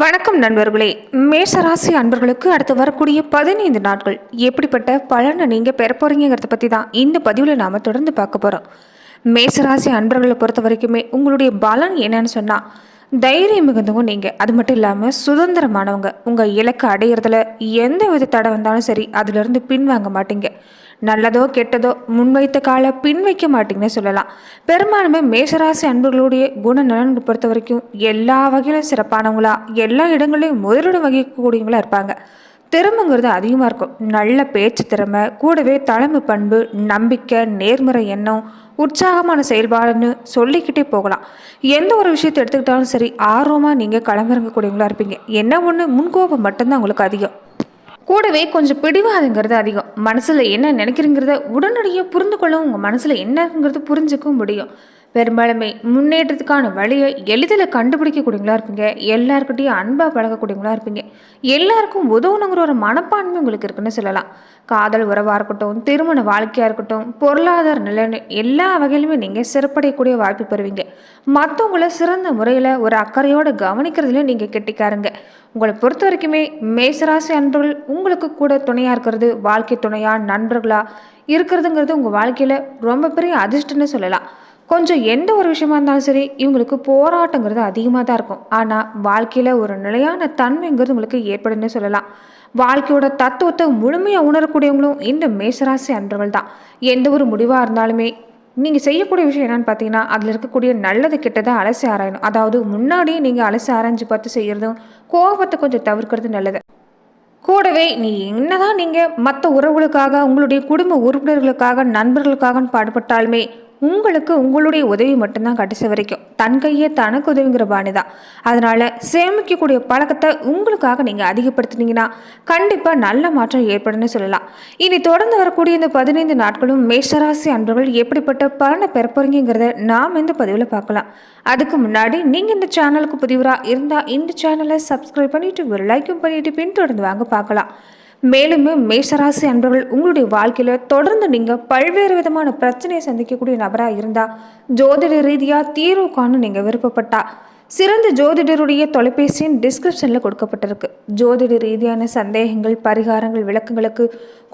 வணக்கம் நண்பர்களே. மேஷராசி அன்பர்களுக்கு அடுத்து வரக்கூடிய பதினைந்து நாட்கள் எப்படிப்பட்ட பலனை நீங்கள் பெற போகிறீங்கிறத பற்றி தான் இந்த பதிவில் நாம் தொடர்ந்து பார்க்க போகிறோம் மேஷராசி அன்பர்களை பொறுத்த வரைக்குமே உங்களுடைய பலன் என்னன்னு சொன்னால் தைரியம் மிகுந்தவங்க நீங்கள் அது மட்டும் இல்லாமல் சுதந்திரமானவங்க. உங்கள் இலக்கை அடையிறதுல எந்த வித தடை வந்தாலும் சரி அதிலிருந்து பின்வாங்க மாட்டீங்க. நல்லதோ கெட்டதோ முன்வைத்த கால பின் வைக்க மாட்டீங்கன்னு சொல்லலாம். பெரும்பாலுமே மேசராசி அன்பர்களுடைய குணநலன் பொறுத்த வரைக்கும் எல்லா வகையிலும் சிறப்பானவங்களா? எல்லா இடங்களையும் முதலிடம் வகிக்கக்கூடியவங்களா இருப்பாங்க. திறமைங்கிறது அதிகமாக இருக்கும். நல்ல பேச்சு திறமை கூடவே தலைமை பண்பு நம்பிக்கை நேர்மறை எண்ணம் உற்சாகமான செயல்பாடுன்னு சொல்லிக்கிட்டே போகலாம். எந்த ஒரு விஷயத்தை எடுத்துக்கிட்டாலும் சரி ஆர்வமாக நீங்கள் களமிறங்கக்கூடியவங்களா இருப்பீங்க. என்ன ஒன்று முன்கோபம் மட்டும்தான் உங்களுக்கு அதிகம். கூடவே கொஞ்சம் பிடிவாதங்கிறது அதிகம். மனசில் என்ன நினைக்கிறீங்கிறத உடனடியாக புரிந்து கொள்ளவும் உங்கள் மனசில் என்னங்கிறது புரிஞ்சுக்கவும் முடியும். பெரும்பாலுமே முன்னேற்றத்துக்கான வழியை எளிதில் கண்டுபிடிக்கக்கூடியவங்களா இருப்பீங்க. எல்லாருக்கிட்டையும் அன்பாக பழகக்கூடியவங்களா இருப்பீங்க. எல்லாருக்கும் உதவணுங்கிற ஒரு மனப்பான்மை உங்களுக்கு இருக்குன்னு சொல்லலாம். காதல் உறவாக இருக்கட்டும் திருமண வாழ்க்கையாக இருக்கட்டும் பொருளாதார நிலைன்னு எல்லா வகையிலுமே நீங்கள் சிறப்படையக்கூடிய வாய்ப்பு பெறுவீங்க. மற்றவங்கள சிறந்த முறையில் ஒரு அக்கறையோடு கவனிக்கிறதுல நீங்கள் கெட்டிக்காருங்க. உங்களை பொறுத்த வரைக்குமே மேசராசி அன்பர்கள் உங்களுக்கு கூட துணையாக இருக்கிறது வாழ்க்கை துணையாக நண்பர்களாக இருக்கிறதுங்கிறது உங்கள் வாழ்க்கையில் ரொம்ப பெரிய அதிர்ஷ்டம்னு சொல்லலாம். கொஞ்சம் எந்த ஒரு விஷயமா இருந்தாலும் சரி இவங்களுக்கு போராட்டங்கிறது அதிகமாக தான் இருக்கும். ஆனால் வாழ்க்கையில் ஒரு நிலையான தன்மைங்கிறது உங்களுக்கு ஏற்படுன்னு சொல்லலாம். வாழ்க்கையோட தத்துவத்தை முழுமையாக உணரக்கூடியவங்களும் இந்த மேசராசி அன்றவர்கள் தான். எந்த ஒரு முடிவாக இருந்தாலுமே நீங்கள் செய்யக்கூடிய விஷயம் என்னன்னு பார்த்தீங்கன்னா அதில் இருக்கக்கூடிய நல்லது கெட்டதை அலசி ஆராயணும். அதாவது முன்னாடியே நீங்கள் அலசி ஆராய்ஞ்சு பார்த்து செய்கிறதும் கோபத்தை கொஞ்சம் தவிர்க்கிறது நல்லது. கூடவே நீ என்னதான் நீங்கள் மற்ற உறவுகளுக்காக உங்களுடைய குடும்ப உறுப்பினர்களுக்காக நண்பர்களுக்காக பாடுபட்டாலுமே உங்களுக்கு உங்களுடைய உதவி மட்டும்தான் கடைசி வரைக்கும். தன் கையே தனக்கு உதவிங்கிற பாணி தான் அதனால் சேமிக்கக்கூடிய பழக்கத்தை உங்களுக்காக நீங்கள் அதிகப்படுத்தினீங்கன்னா கண்டிப்பாக நல்ல மாற்றம் ஏற்படும்னு சொல்லலாம். இனி தொடர்ந்து வரக்கூடிய இந்த பதினைந்து நாட்களும் மேஷராசி அன்பர்கள் எப்படிப்பட்ட பலனை பெறப்போறீங்கிறத நாம் இந்த பதிவில் பார்க்கலாம். அதுக்கு முன்னாடி நீங்கள் இந்த சேனலுக்கு புதிவராக இருந்தால் இந்த சேனலை சப்ஸ்கிரைப் பண்ணிவிட்டு ஒரு லைக்கும் பண்ணிவிட்டு பின்தொடர்ந்து வாங்க பார்க்கலாம். மேலும் மேஷராசி அன்பர்கள் உங்களுடைய வாழ்க்கையில் தொடர்ந்து நீங்கள் பல்வேறு விதமான பிரச்சனையை சந்திக்கக்கூடிய நபராக இருந்தால் ஜோதிட ரீதியாக தீர்வு காண நீங்கள் விருப்பப்பட்டா. சிறந்த ஜோதிடருடைய தொலைபேசியின் டிஸ்கிரிப்ஷனில் கொடுக்கப்பட்டிருக்கு. ஜோதிட ரீதியான சந்தேகங்கள் பரிகாரங்கள் விளக்கங்களுக்கு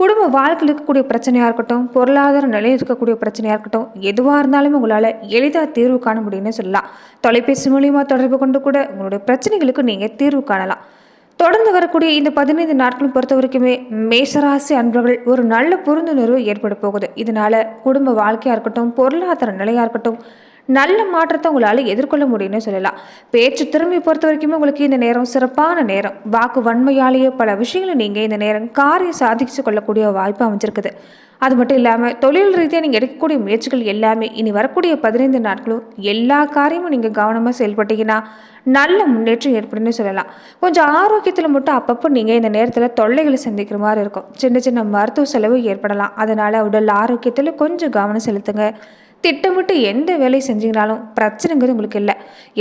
குடும்ப வாழ்க்கையில் இருக்கக்கூடிய பிரச்சனையாக இருக்கட்டும் பொருளாதார நிலையில் இருக்கக்கூடிய பிரச்சனையாக இருக்கட்டும் எதுவாக இருந்தாலும் உங்களால் எளிதாக தீர்வு காண முடியும்னு சொல்லலாம். தொலைபேசி மூலியமாக தொடர்பு கொண்டு கூட உங்களுடைய பிரச்சனைகளுக்கு நீங்கள் தீர்வு காணலாம். தொடர்ந்து வரக்கூடிய இந்த பதினைந்து நாட்களும் பொறுத்த வரைக்குமே மேசராசி அன்பர்கள் ஒரு நல்ல புரிந்துணர்வு ஏற்பட போகுது. இதனால குடும்ப வாழ்க்கையாக இருக்கட்டும் பொருளாதார நிலையாக இருக்கட்டும் நல்ல மாற்றத்தை உங்களால் எதிர்கொள்ள முடியும்னு சொல்லலாம். பேச்சு திறமை பொறுத்த வரைக்குமே உங்களுக்கு இந்த நேரம் சிறப்பான நேரம். வாக்கு வன்மையாலேயே பல விஷயங்களை நீங்கள் இந்த நேரம் காரியம் சாதிச்சு கொள்ளக்கூடிய வாய்ப்பு அமைஞ்சிருக்குது. அது மட்டும் இல்லாமல் தொழில் ரீதியாக நீங்கள் எடுக்கக்கூடிய முயற்சிகள் எல்லாமே இனி வரக்கூடிய பதினைந்து நாட்களும் எல்லா காரியமும் நீங்கள் கவனமாக செயல்பட்டீங்கன்னா நல்ல முன்னேற்றம் ஏற்படும்னு சொல்லலாம். கொஞ்சம் ஆரோக்கியத்தில் மட்டும் அப்பப்போ நீங்கள் இந்த நேரத்தில் தொல்லைகளை சந்திக்கிற மாதிரி இருக்கும். சின்ன சின்ன மருத்துவ செலவு ஏற்படலாம். அதனால் உடல் ஆரோக்கியத்தில் கொஞ்சம் கவனம் செலுத்துங்க. திட்டமிட்டு எந்த வேலையை செஞ்சீங்கனாலும் பிரச்சனைங்கிறது உங்களுக்கு இல்லை.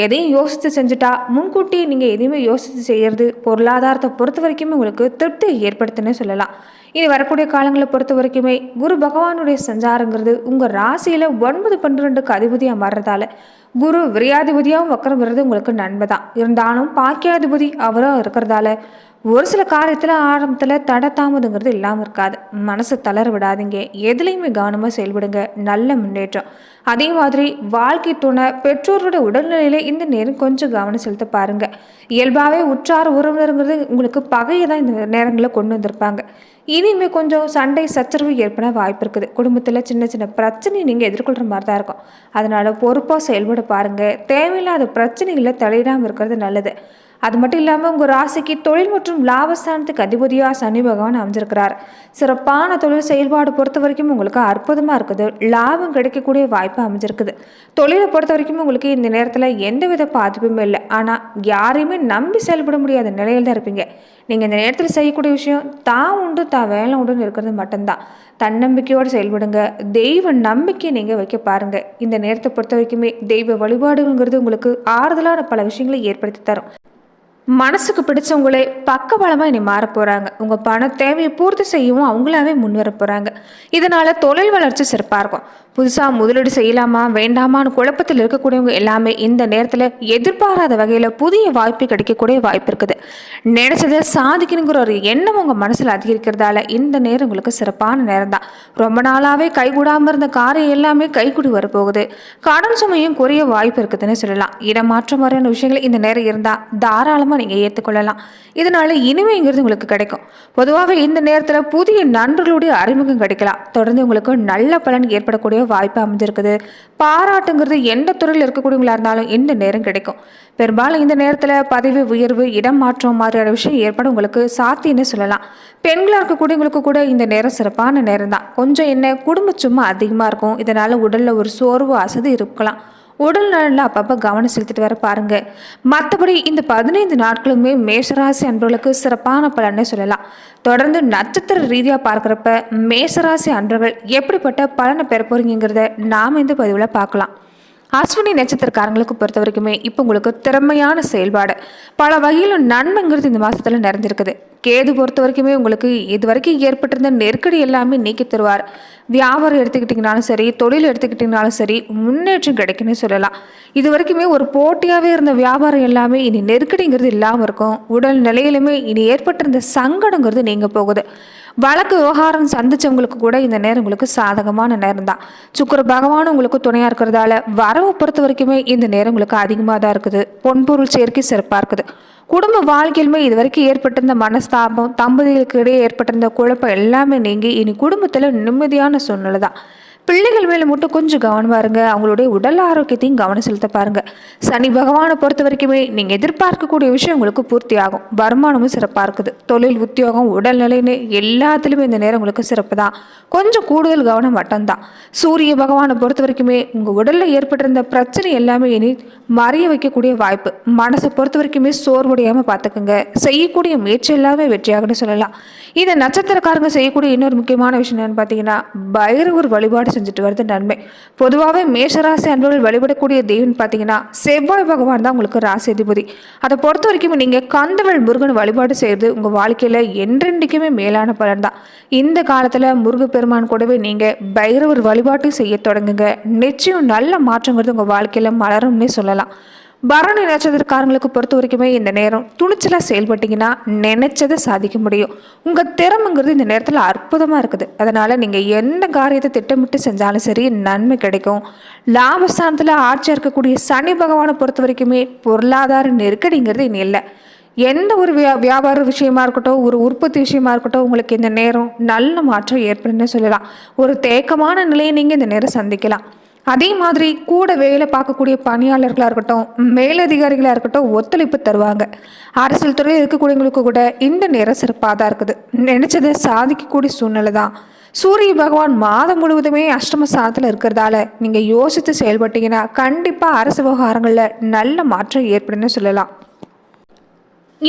எதையும் யோசித்து செஞ்சுட்டா முன்கூட்டியே நீங்கள் எதையுமே யோசித்து செய்கிறது பொருளாதாரத்தை பொறுத்த வரைக்குமே உங்களுக்கு திருப்தியை ஏற்படுத்துன்னு சொல்லலாம். இனி வரக்கூடிய காலங்களை பொறுத்த வரைக்குமே குரு பகவானுடைய சஞ்சாரங்கிறது உங்கள் ராசியில் ஒன்பது பன்னிரெண்டுக்கு அதிபதியாக மாறுறதால குரு விரையாதிபதியாகவும் வக்கரம் உங்களுக்கு நன்மை தான் இருந்தாலும் பாக்கியாதிபதி அவராக இருக்கிறதால ஒரு சில காரியத்தில் ஆரம்பத்தில் தட தாமதங்கிறது இல்லாமல் இருக்காது. மனசை தளர விடாதீங்க. எதுலேயுமே கவனமாக செயல்படுங்க. நல்ல முன்னேற்றம். அதே மாதிரி வாழ்க்கை துணை பெற்றோரோட உடல்நிலையில இந்த நேரம் கொஞ்சம் கவனம் செலுத்த பாருங்கள் இயல்பாகவே உற்றார் உறவினருங்கிறது உங்களுக்கு பகையை தான் இந்த நேரங்களில் கொண்டு வந்திருப்பாங்க. இனிமே கொஞ்சம் சண்டை சச்சரவு ஏற்பட வாய்ப்பு இருக்குது. குடும்பத்தில் சின்ன சின்ன பிரச்சனை நீங்கள் எதிர்கொள்கிற மாதிரி தான் இருக்கும். அதனால் பொறுப்பாக செயல்பட பாருங்கள் தேவையில்லாத பிரச்சனைகளை தலையிடாமல் இருக்கிறது நல்லது. அது மட்டும் இல்லாமல் உங்கள் ராசிக்கு தொழில் மற்றும் லாபஸ்தானத்துக்கு அதிபதியாக சனி பகவான் அமைஞ்சிருக்கிறார். சிறப்பான தொழில் செயல்பாடு பொறுத்த வரைக்கும் உங்களுக்கு அற்புதமாக இருக்குது. லாபம் கிடைக்கக்கூடிய வாய்ப்பு அமைஞ்சிருக்குது. தொழிலை பொறுத்த வரைக்கும் உங்களுக்கு இந்த நேரத்தில் எந்தவித பாதிப்புமே இல்லை. ஆனால் யாரையுமே நம்பி செயல்பட முடியாத நிலையில் தான் இருப்பீங்க. நீங்கள் இந்த நேரத்தில் செய்யக்கூடிய விஷயம் தான் உண்டு தான் வேலை உண்டுன்னு இருக்கிறது மட்டும்தான். தன்னம்பிக்கையோடு செயல்படுங்க. தெய்வ நம்பிக்கை நீங்கள் வைக்க பாருங்கள் இந்த நேரத்தை பொறுத்த வரைக்குமே தெய்வ வழிபாடுங்கிறது உங்களுக்கு ஆறுதலான பல விஷயங்களை ஏற்படுத்தி தரும். மனசுக்கு பிடிச்சவங்களே பக்கபலமாக இனி மாற போகிறாங்க உங்கள் பண தேவையை பூர்த்தி செய்யவும் அவங்களாவே முன்வர போகிறாங்க இதனால் தொழில் வளர்ச்சி சிறப்பாக இருக்கும். புதுசாக முதலீடு செய்யலாமா வேண்டாமான்னு குழப்பத்தில் இருக்கக்கூடியவங்க எல்லாமே இந்த நேரத்தில் எதிர்பாராத வகையில் புதிய வாய்ப்பு கிடைக்கக்கூடிய வாய்ப்பு இருக்குது. நினச்சதை சாதிக்கணுங்கிற ஒரு எண்ணம் உங்கள் மனசில் அதிகரிக்கிறதால இந்த நேரம் உங்களுக்கு சிறப்பான நேரம் தான் ரொம்ப நாளாகவே கைகூடாமல் இருந்த காரை எல்லாமே கைகூடி வரப்போகுது. கடன் சுமையும் குறைய வாய்ப்பு இருக்குதுன்னு சொல்லலாம். இடமாற்றம் மாதிரியான விஷயங்கள் இந்த நேரம் இருந்தால் தாராளமாக நீங்கள் ஏற்றுக்கொள்ளலாம் இதனால் இனிமைங்கிறது உங்களுக்கு கிடைக்கும். பொதுவாக இந்த நேரத்தில் புதிய நண்பர்களுடைய அறிமுகம் கிடைக்கலாம். தொடர்ந்து உங்களுக்கு நல்ல பலன் ஏற்படக்கூடிய வாய்ப்பு அமைஞ்சிருக்குது. பாராட்டுங்கிறது எந்த துறையில் இருக்கக்கூடியவங்களா இருந்தாலும் இந்த நேரம் கிடைக்கும். பெரும்பாலும் இந்த நேரத்தில் பதவி உயர்வு இடம் மாற்றம் மாதிரியான விஷயம் ஏற்பட உங்களுக்கு சாத்தியன்னு சொல்லலாம். பெண்களாக இருக்கக்கூடியவங்களுக்கு கூட இந்த நேரம் சிறப்பான நேரம் தான் கொஞ்சம் என்ன குடும்ப சும்மா அதிகமாக இருக்கும். இதனால் உடலில் ஒரு சோர்வு அசதி இருக்கலாம். உடல் நலனில் அப்பப்போ கவனம் செலுத்திட்டு வர பாருங்க. மற்றபடி இந்த பதினைந்து நாட்களுமே மேஷராசி அன்பர்களுக்கு சிறப்பான பலனை சொல்லலாம். தொடர்ந்து நட்சத்திர ரீதியாக பார்க்குறப்ப மேஷராசி அன்பர்கள் எப்படிப்பட்ட பலனை பெற போறீங்கிறத நாம் இந்த பதிவில் பார்க்கலாம். அஸ்வினி நட்சத்திரக்காரங்களுக்கு பொறுத்த வரைக்குமே இப்போ உங்களுக்கு திறமையான செயல்பாடு. பல வகையிலும் நன்மைங்கிறது இந்த மாதத்தில் நிறைஞ்சிருக்குது கேது பொறுத்த வரைக்குமே உங்களுக்கு இது வரைக்கும் ஏற்பட்டிருந்த நெருக்கடி எல்லாமே நீக்கி தருவார். வியாபாரம் எடுத்துக்கிட்டிங்கனாலும் சரி தொழில் எடுத்துக்கிட்டிங்கனாலும் சரி முன்னேற்றம் கிடைக்குன்னு சொல்லலாம். இது வரைக்குமே ஒரு போட்டியாகவே இருந்த வியாபாரம் எல்லாமே இனி நெருக்கடிங்கிறது இல்லாமல் இருக்கும். உடல் நிலையிலுமே இனி ஏற்பட்டிருந்த சங்கடங்கிறது நீங்க போகுது. வழக்கு விவகாரம் சந்திச்சவங்களுக்கு கூட இந்த நேரம் உங்களுக்கு சாதகமான நேரம் தான். சுக்கர பகவான் உங்களுக்கு துணையாக இருக்கிறதால வரவை பொறுத்த வரைக்குமே இந்த நேரம் உங்களுக்கு அதிகமாக தான் இருக்குது. பொன்பொருள் சேர்க்கை சிறப்பாக இருக்குது. குடும்ப வாழ்க்கையிலுமே இது வரைக்கும் ஏற்பட்டிருந்த மனஸ்தாபம் தம்பதிகளுக்கு இடையே ஏற்பட்டிருந்த குழப்பம் எல்லாமே நீங்கி இனி குடும்பத்தில் நிம்மதியான சூழ்நிலை தான். பிள்ளைகள் மேலே மட்டும் கொஞ்சம் கவனமாக இருங்க அவங்களுடைய உடல் ஆரோக்கியத்தையும் கவனம் செலுத்த பாருங்கள் சனி பகவானை பொறுத்த வரைக்குமே நீங்கள் எதிர்பார்க்கக்கூடிய விஷயம் உங்களுக்கு பூர்த்தி ஆகும். வருமானமும் சிறப்பாக இருக்குது. தொழில் உத்தியோகம் உடல்நிலைன்னு எல்லாத்துலேயுமே இந்த நேரம் உங்களுக்கு சிறப்பு தான். கொஞ்சம் கூடுதல் கவனம் மட்டும்தான். சூரிய பகவானை பொறுத்த வரைக்குமே உங்கள் உடலில் ஏற்பட்டிருந்த பிரச்சனை எல்லாமே இனி மறைய வைக்கக்கூடிய வாய்ப்பு. மனசை பொறுத்த வரைக்குமே சோர்வுடையாமல் பார்த்துக்குங்க. செய்யக்கூடிய முயற்சி எல்லாமே வெற்றியாகன்னு சொல்லலாம். இதை நட்சத்திரக்காரங்க செய்யக்கூடிய இன்னொரு முக்கியமான விஷயம் என்னன்னு பார்த்தீங்கன்னா பைரவர் வழிபாடு செஞ்சுட்டு வருது நன்மை. பொதுவாகவே மேஷராசி அன்பர்கள் வழிபடக்கூடிய தெய்வம்னு பார்த்தீங்கன்னா செவ்வாய் பகவான் தான் உங்களுக்கு ராசி அதிபதி. அதை பொறுத்த வரைக்கும் நீங்கள் கந்தவள் முருகன் வழிபாடு செய்கிறது உங்கள் வாழ்க்கையில் என்றென்றைக்குமே மேலான பலன் தான். இந்த காலத்தில் முருகப்பெருமான் கூடவே நீங்கள் பைரவர் வழிபாட்டு செய்ய தொடங்குங்க. நிச்சயம் நல்ல மாற்றங்கிறது உங்கள் வாழ்க்கையில் மலரும்னே சொல்லலாம். பரணி நட்சத்திரக்காரங்களுக்கு பொறுத்த வரைக்குமே இந்த நேரம் துணிச்சலாக செயல்பட்டீங்கன்னா நினைச்சதை சாதிக்க முடியும். உங்கள் திறமைங்கிறது இந்த நேரத்தில் அற்புதமாக இருக்குது. அதனால் நீங்கள் எந்த காரியத்தை திட்டமிட்டு செஞ்சாலும் சரி நன்மை கிடைக்கும். லாபஸ்தானத்தில் ஆட்சியாக இருக்கக்கூடிய சனி பகவானை பொறுத்த வரைக்குமே பொருளாதார நெருக்கடிங்கிறது இனி இல்லை. எந்த ஒரு வியா வியாபார விஷயமா இருக்கட்டும் ஒரு உற்பத்தி விஷயமா இருக்கட்டும் உங்களுக்கு இந்த நேரம் நல்ல மாற்றம் ஏற்படுன்னு சொல்லலாம். ஒரு தேக்கமான நிலையை நீங்கள் இந்த நேரம் சந்திக்கலாம். அதே மாதிரி கூட வேலை பார்க்கக்கூடிய பணியாளர்களாக இருக்கட்டும் மேலதிகாரிகளாக இருக்கட்டும் ஒத்துழைப்பு தருவாங்க. அரசியல் துறையில் இருக்கக்கூடியவங்களுக்கு கூட இந்த நேரம் சிறப்பாக தான் இருக்குது. நினைச்சதை சாதிக்கக்கூடிய சூழ்நிலை தான். சூரிய பகவான் மாதம் முழுவதுமே அஷ்டம ஸ்தானத்தில் இருக்கிறதால நீங்கள் யோசித்து செயல்பட்டீங்கன்னா கண்டிப்பாக அரசு விவகாரங்களில் நல்ல மாற்றம் ஏற்படும்னு சொல்லலாம்.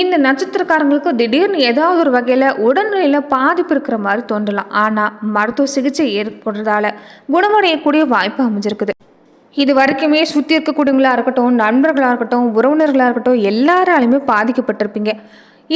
இந்த நட்சத்திரக்காரங்களுக்கு திடீர்னு ஏதாவது ஒரு வகையில் உடல்நிலையில் பாதிப்பு இருக்கிற மாதிரி தோன்றலாம். ஆனால் மருத்துவ சிகிச்சை ஏற்படுறதால குணமடையக்கூடிய வாய்ப்பு அமைஞ்சிருக்குது. இது வரைக்குமே சுற்றி இருக்கக்கூடியவங்களாக இருக்கட்டும் நண்பர்களாக இருக்கட்டும் உறவினர்களாக இருக்கட்டும் எல்லாராலையுமே பாதிக்கப்பட்டிருப்பீங்க.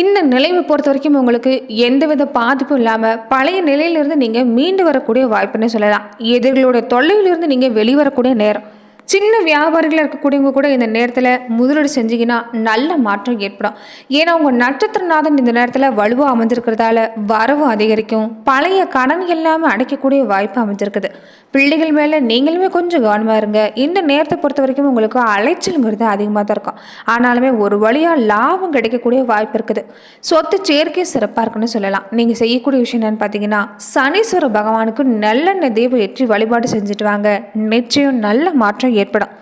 இந்த நிலைமை பொறுத்த வரைக்கும் உங்களுக்கு எந்தவித பாதிப்பும் இல்லாமல் பழைய நிலையிலிருந்து நீங்கள் மீண்டு வரக்கூடிய வாய்ப்புன்னு சொல்லலாம். எதிரிகளுடைய தொல்லையிலிருந்து நீங்கள் வெளிவரக்கூடிய நேரம். சின்ன வியாபாரிகளாக இருக்கக்கூடியவங்க கூட இந்த நேரத்தில் முதலீடு செஞ்சீங்கன்னா நல்ல மாற்றம் ஏற்படும். ஏன்னா உங்கள் நட்சத்திரநாதன் இந்த நேரத்தில் வலுவாக அமைஞ்சிருக்கிறதால வரவு அதிகரிக்கும். பழைய கடன் எல்லாமே அடைக்கக்கூடிய வாய்ப்பு அமைஞ்சிருக்குது. பிள்ளைகள் மேலே நீங்களுமே கொஞ்சம் கவனமாக இருங்க. இந்த நேரத்தை பொறுத்த வரைக்கும் உங்களுக்கு அலைச்சலுங்கிறது அதிகமாக தான் இருக்கும். ஆனாலுமே ஒரு வழியாக லாபம் கிடைக்கக்கூடிய வாய்ப்பு இருக்குது. சொத்து சேர்க்கை சிறப்பாக இருக்குன்னு சொல்லலாம். நீங்கள் செய்யக்கூடிய விஷயம் என்னன்னு பார்த்தீங்கன்னா சனீஸ்வர பகவானுக்கு நல்லெண்ணெய் தீபம் ஏற்றி வழிபாடு செஞ்சுட்டு வாங்க. நிச்சயம் நல்ல மாற்றம் ஏற்படும்.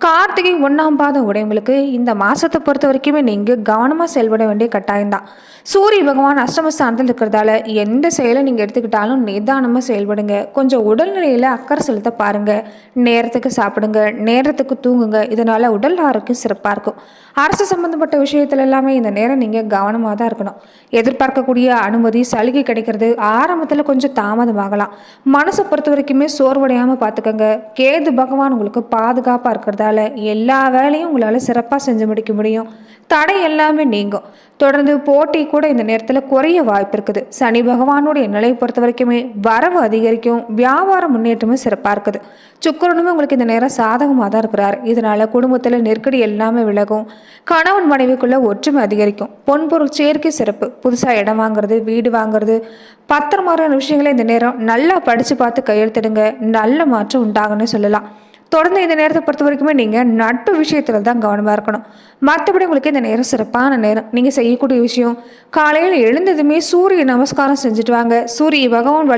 கார்த்திகை ஒன்றாம் பாதம் உடையவங்களுக்கு இந்த மாதத்தை பொறுத்த வரைக்குமே நீங்கள் கவனமாக செயல்பட வேண்டிய கட்டாயம்தான் சூரிய பகவான் அஷ்டமஸ்தானத்தில் இருக்கிறதால எந்த செயலை நீங்கள் எடுத்துக்கிட்டாலும் நிதானமாக செயல்படுங்க. கொஞ்சம் உடல்நிலையில் அக்கறை செலுத்த பாருங்கள் நேரத்துக்கு சாப்பிடுங்க. நேரத்துக்கு தூங்குங்க. இதனால் உடல் ஆரோக்கியம் சிறப்பாக இருக்கும். அரசு சம்மந்தப்பட்ட விஷயத்துல எல்லாமே இந்த நேரம் நீங்கள் கவனமாக தான் இருக்கணும். எதிர்பார்க்கக்கூடிய அனுமதி சலுகை கிடைக்கிறது ஆரம்பத்தில் கொஞ்சம் தாமதமாகலாம். மனசை பொறுத்த வரைக்குமே சோர்வடையாமல் பார்த்துக்கோங்க கேது பகவான் உங்களுக்கு பாதுகாப்பாக இருக்கிறதா உங்களால் எல்லா வேலையும் உங்களால் சிறப்பாக செஞ்சு முடிக்க முடியும். தடை எல்லாமே நீங்கும். தொடர்ந்து போட்டி கூட இந்த நேரத்தில் குறைய வாய்ப்பு இருக்குது. சனி பகவானுடைய நிலையை பொறுத்த வரைக்குமே வரவு அதிகரிக்கும். வியாபார முன்னேற்றமும் சிறப்பாக இருக்குது. சுக்கிரனுமே உங்களுக்கு இந்த நேரம் சாதகமாக தான் இருக்கிறார். இதனால் குடும்பத்தில் நெருக்கடி எல்லாமே விலகும். கணவன் மனைவிக்குள்ளே ஒற்றுமை அதிகரிக்கும். பொன்பொருள் சேர்க்கை சிறப்பு. புதுசாக இடம் வாங்குறது வீடு வாங்குறது பத்திரமான விஷயங்களை இந்த நேரம் நல்லா படித்து பார்த்து கையெழுத்திடுங்க. நல்ல மாற்றம் உண்டாகுன்னு சொல்லலாம். தொடர்ந்து இந்த நேரத்தை பொறுத்த வரைக்குமே நீங்கள் நட்பு விஷயத்தில் தான் கவனமாக இருக்கணும். மற்றபடி உங்களுக்கு இந்த நேரம் சிறப்பான நேரம். நீங்கள் செய்யக்கூடிய விஷயம் காலையில் எழுந்ததுமே சூரிய நமஸ்காரம் செஞ்சுட்டு வாங்க. சூரிய பகவான் வழி